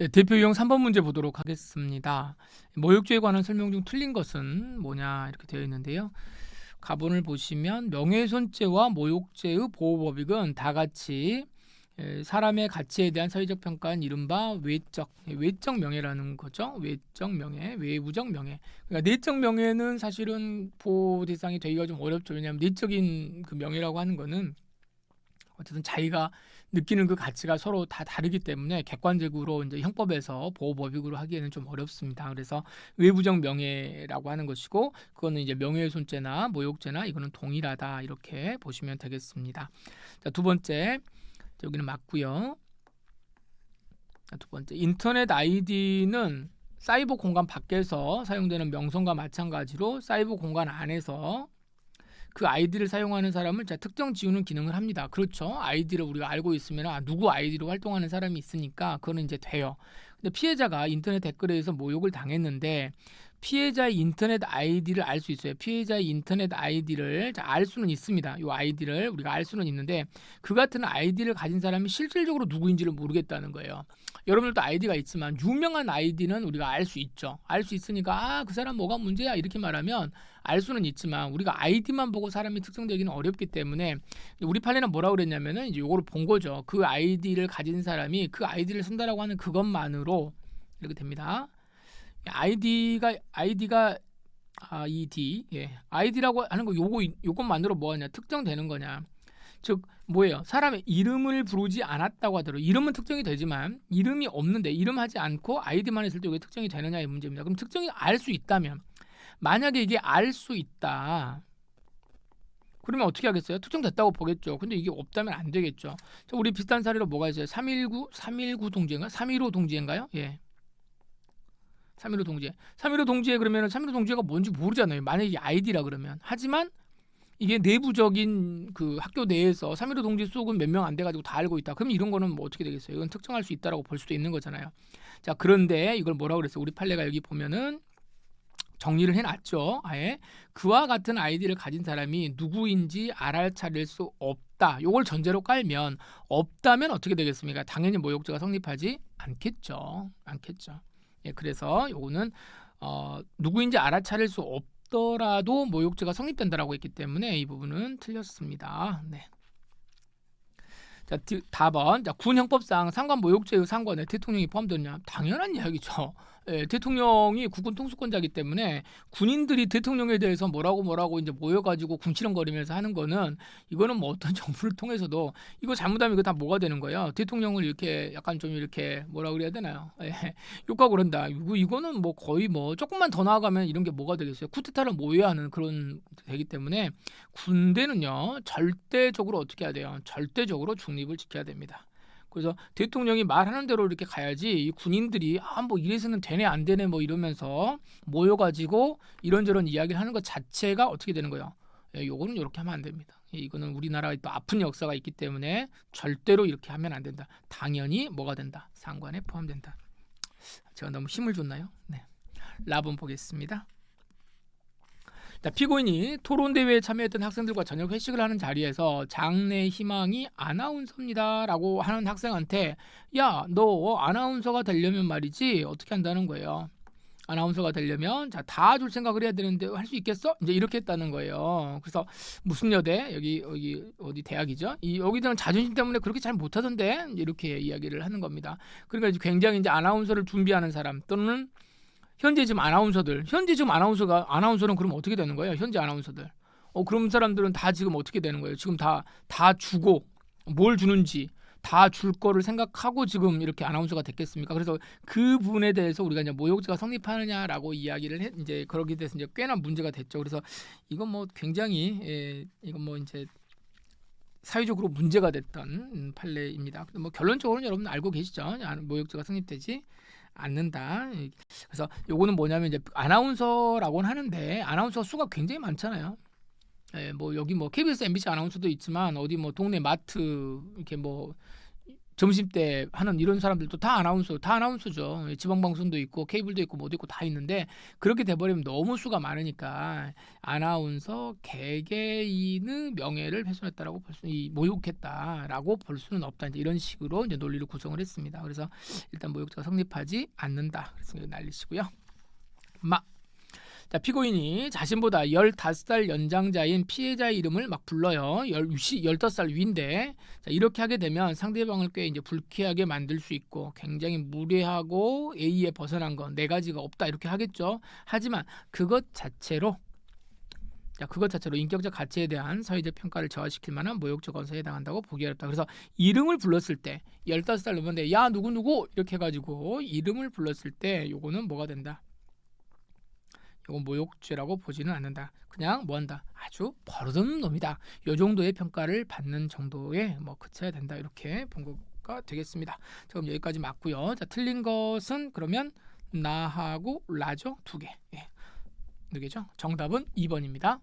네, 대표 유형 3번 문제 보도록 하겠습니다. 모욕죄에 관한 설명 중 틀린 것은 뭐냐 이렇게 되어 있는데요. 가본을 보시면 명예훼손죄와 모욕죄의 보호법익은 다 같이 에, 사람의 가치에 대한 사회적 평가는 이른바 외적 예, 외적 명예라는 거죠. 외적 명예, 외부적 명예. 그러니까 내적 명예는 사실은 보호 대상이 되기가 좀 어렵죠. 왜냐하면 내적인 그 명예라고 하는 거는 어쨌든 자기가 느끼는 그 가치가 서로 다 다르기 때문에 객관적으로 이제 형법에서 보호법익으로 하기에는 좀 어렵습니다. 그래서 외부적 명예라고 하는 것이고 그거는 이제 명예훼손죄나 모욕죄나 이거는 동일하다 이렇게 보시면 되겠습니다. 자, 두 번째 여기는 맞고요. 자, 두 번째 인터넷 아이디는 사이버 공간 밖에서 사용되는 명성과 마찬가지로 사이버 공간 안에서 그 아이디를 사용하는 사람을 자 특정 지우는 기능을 합니다. 그렇죠. 아이디를 우리가 알고 있으면 아, 누구 아이디로 활동하는 사람이 있으니까 그거는 이제 돼요. 근데 피해자가 인터넷 댓글에 의해서 모욕을 당했는데 피해자의 인터넷 아이디를 알 수 있어요. 피해자의 인터넷 아이디를 자, 알 수는 있습니다. 이 아이디를 우리가 알 수는 있는데 그 같은 아이디를 가진 사람이 실질적으로 누구인지를 모르겠다는 거예요. 여러분들도 아이디가 있지만 유명한 아이디는 우리가 알 수 있죠. 알 수 있으니까 아, 그 사람 뭐가 문제야 이렇게 말하면 알 수는 있지만 우리가 아이디만 보고 사람이 특정되기는 어렵기 때문에 우리 판례는 뭐라고 그랬냐면은 이제 요거를 본 거죠. 그 아이디를 가진 사람이 그 아이디를 쓴다라고 하는 그것만으로 이렇게 됩니다. 아이디가 아이디가 아이디 예 아이디라고 하는 거 요거 요것만으로 뭐하냐 특정되는 거냐 즉 뭐예요 사람의 이름을 부르지 않았다고 하더라도 이름은 특정이 되지만 이름이 없는데 이름 하지 않고 아이디만 했을 때왜 특정이 되느냐의 문제입니다 그럼 특정이 알 수 있다면 만약에 이게 알 수 있다 그러면 어떻게 하겠어요? 특정됐다고 보겠죠. 근데 이게 없다면 안 되겠죠. 자, 우리 비슷한 사례로 뭐가 있어요? 319, 319 동지인가? 315 동지인가요? 예. 315 동지에. 315 동지에 그러면 은 315 동지가 뭔지 모르잖아요. 만약에 아이디라 그러면. 하지만 이게 내부적인 그 학교 내에서 315 동지 속은 몇 명 안 돼가지고 다 알고 있다. 그럼 이런 거는 뭐 어떻게 되겠어요? 이건 특정할 수 있다라고 볼 수도 있는 거잖아요. 자, 그런데 이걸 뭐라고 그랬어요? 우리 판례가 여기 보면은 정리를 해놨죠. 아예 그와 같은 아이디를 가진 사람이 누구인지 알아차릴 수 없다. 요걸 전제로 깔면 없다면 어떻게 되겠습니까? 당연히 모욕죄가 성립하지 않겠죠. 않겠죠. 예, 그래서 요거는 어, 누구인지 알아차릴 수 없더라도 모욕죄가 성립된다라고 했기 때문에 이 부분은 틀렸습니다. 네. 자, 디, 답은 자, 군 형법상 상관 모욕죄의 상관에 대통령이 포함되느냐? 당연한 이야기죠. 예, 대통령이 국군 통수권자이기 때문에 군인들이 대통령에 대해서 뭐라고 뭐라고 이제 모여가지고 궁치렁거리면서 하는 거는 이거는 뭐 어떤 정부를 통해서도 이거 잘못하면 이거 다 뭐가 되는 거예요? 대통령을 이렇게 약간 좀 이렇게 뭐라 그래야 되나요? 예, 욕하고 그런다. 이거 이거는 뭐 거의 뭐 조금만 더 나아가면 이런 게 뭐가 되겠어요? 쿠데타를 모여하는 그런 되기 때문에 군대는요 절대적으로 어떻게 해야 돼요? 절대적으로 중립을 지켜야 됩니다. 그래서 대통령이 말하는 대로 이렇게 가야지 이 군인들이 아 뭐 이래서는 되네 안 되네 뭐 이러면서 모여가지고 이런저런 이야기를 하는 것 자체가 어떻게 되는 거예요? 예, 요거는 이렇게 하면 안 됩니다. 예, 이거는 우리나라의 또 아픈 역사가 있기 때문에 절대로 이렇게 하면 안 된다. 당연히 뭐가 된다? 상관에 포함된다. 제가 너무 힘을 줬나요? 네. 라본 보겠습니다. 자, 피고인이 토론 대회에 참여했던 학생들과 저녁 회식을 하는 자리에서 장래 희망이 아나운서입니다라고 하는 학생한테 야, 너 아나운서가 되려면 말이지 어떻게 한다는 거예요. 아나운서가 되려면 자 다 줄 생각을 해야 되는데 할 수 있겠어? 이제 이렇게 했다는 거예요. 그래서 무슨 여대 여기 여기 어디 대학이죠? 이 여기들은 자존심 때문에 그렇게 잘 못하던데 이렇게 이야기를 하는 겁니다. 그러니까 이제 굉장히 이제 아나운서를 준비하는 사람 또는 현재 지금 아나운서들 현재 지금 아나운서가 아나운서는 그럼 어떻게 되는 거예요? 현재 아나운서들 어 그런 사람들은 다 지금 어떻게 되는 거예요? 지금 다 다 주고 뭘 주는지 다 줄 거를 생각하고 지금 이렇게 아나운서가 됐겠습니까? 그래서 그 부분에 대해서 우리가 이제 모욕죄가 성립하느냐라고 이야기를 해 이제 그러기 대해서 이제 꽤나 문제가 됐죠. 그래서 이건 뭐 굉장히 예, 이건 뭐 이제 사회적으로 문제가 됐던 음, 판례입니다. 뭐 결론적으로는 여러분 알고 계시죠? 모욕죄가 성립되지 않는다. 그래서 요거는 뭐냐면 이제 아나운서라고는 하는데 아나운서 수가 굉장히 많잖아요. 예, 뭐 여기 뭐 KBS, MBC 아나운서도 있지만 어디 뭐 동네 마트 이렇게 뭐 점심 때 하는 이런 사람들도 다 아나운서, 다 아나운서죠. 예, 지방 방송도 있고 케이블도 있고 뭐도 있고 다 있는데 그렇게 돼버리면 너무 수가 많으니까 아나운서 개개인의 명예를 훼손했다라고 볼 수, 이 모욕했다라고 볼 수는 없다. 이제 이런 식으로 이제 논리를 구성을 했습니다. 그래서 일단 모욕죄가 성립하지 않는다. 그래서 날리시고요. 마. 자, 피고인이 자신보다 15살 연장자인 피해자의 이름을 막 불러요. 10, 15살 위인데 자, 이렇게 하게 되면 상대방을 꽤 이제 불쾌하게 만들 수 있고 굉장히 무례하고 예의에 벗어난 건 네 가지가 없다 이렇게 하겠죠. 하지만 그것 자체로 자, 그것 자체로 인격적 가치에 대한 사회적 평가를 저하시킬 만한 모욕적 언사에 해당한다고 보기 어렵다. 그래서 이름을 불렀을 때 15살 넘었는데 야 누구 누구 이렇게 해 가지고 이름을 불렀을 때 요거는 뭐가 된다. 이건 모욕죄라고 보지는 않는다. 그냥 뭐 한다. 아주 버릇없는 놈이다. 요 정도의 평가를 받는 정도에 뭐 그쳐야 된다. 이렇게 본 거가 되겠습니다. 자, 그럼 여기까지 맞고요. 자, 틀린 것은 그러면 나하고 라죠 두 개. 예. 두 개죠. 정답은 2번입니다.